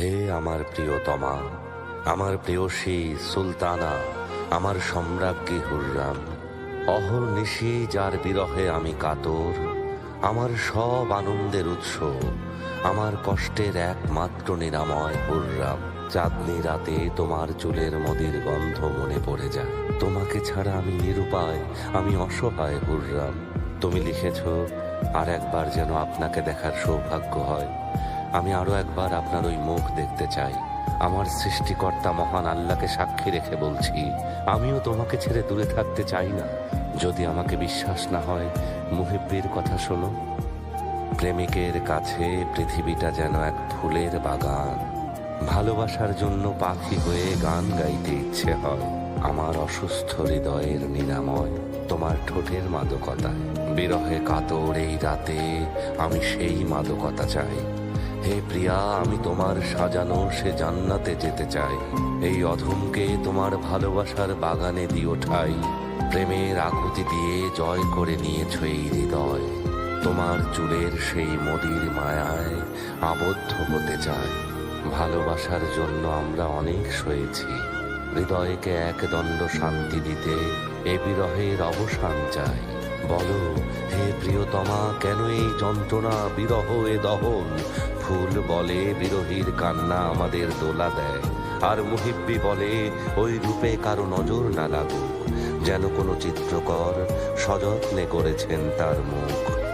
হে আমার প্রিয়তমা, আমার প্রেয়সী সুলতানা, আমার সম্রাজ্ঞী হুররাম অহর্নিশি যার বিরহে আমি কাতর, আমার সব আনন্দের উৎস, আমার কষ্টের একমাত্র নিরাময় হুররাম। চাঁদনি রাতে তোমার চুলের মদির গন্ধ মনে পড়ে যায়। তোমাকে ছাড়া আমি নিরুপায়, আমি অসহায় হুররাম। তুমি লিখেছ, আর একবার যেন আপনাকে দেখার সৌভাগ্য হয়। আমি আরও একবার আপনার ওই মুখ দেখতে চাই। আমার সৃষ্টিকর্তা মহান আল্লাহকে সাক্ষী রেখে বলছি, আমিও তোমাকে ছেড়ে দূরে থাকতে চাই না। যদি আমাকে বিশ্বাস না হয় মুহিব্বির কথা শোনো। প্রেমিকের কাছে পৃথিবীটা যেন এক ফুলের বাগান। ভালোবাসার জন্য পাখি হয়ে গান গাইতে ইচ্ছে হয়। আমার অসুস্থ হৃদয়ের নিরাময় তোমার ঠোঁটের মাদকতায়। বিরহে কাতর এই রাতে আমি সেই মাদকতা চাই। হে প্রিয়া, আমি তোমার সাজানো সে জান্নাতে যেতে চাই। এই অধমকে তোমার ভালোবাসার বাগানে দিও ঠাই। প্রেমের আকুতি দিয়ে জয় করে নিয়েছ এই হৃদয়। তোমার চুলের সেই মদির মায়ায় আবদ্ধ হতে চাই। ভালোবাসার জন্য আমরা অনেক সয়েছি। হৃদয়কে একদণ্ড শান্তি দিতে এ বিরহের অবসান চাই। বলো, হে প্রিয়তমা, কেন এই যন্ত্রণা বিরহ এ দহন? ফুল বলে বিরহীর কান্না আমাদের দোলা দেয়, আর মুহিব্বি বলে ওই রূপে কারও নজর না লাগুক। যেন কোনো চিত্রকর সযত্নে করেছেন তার মুখ।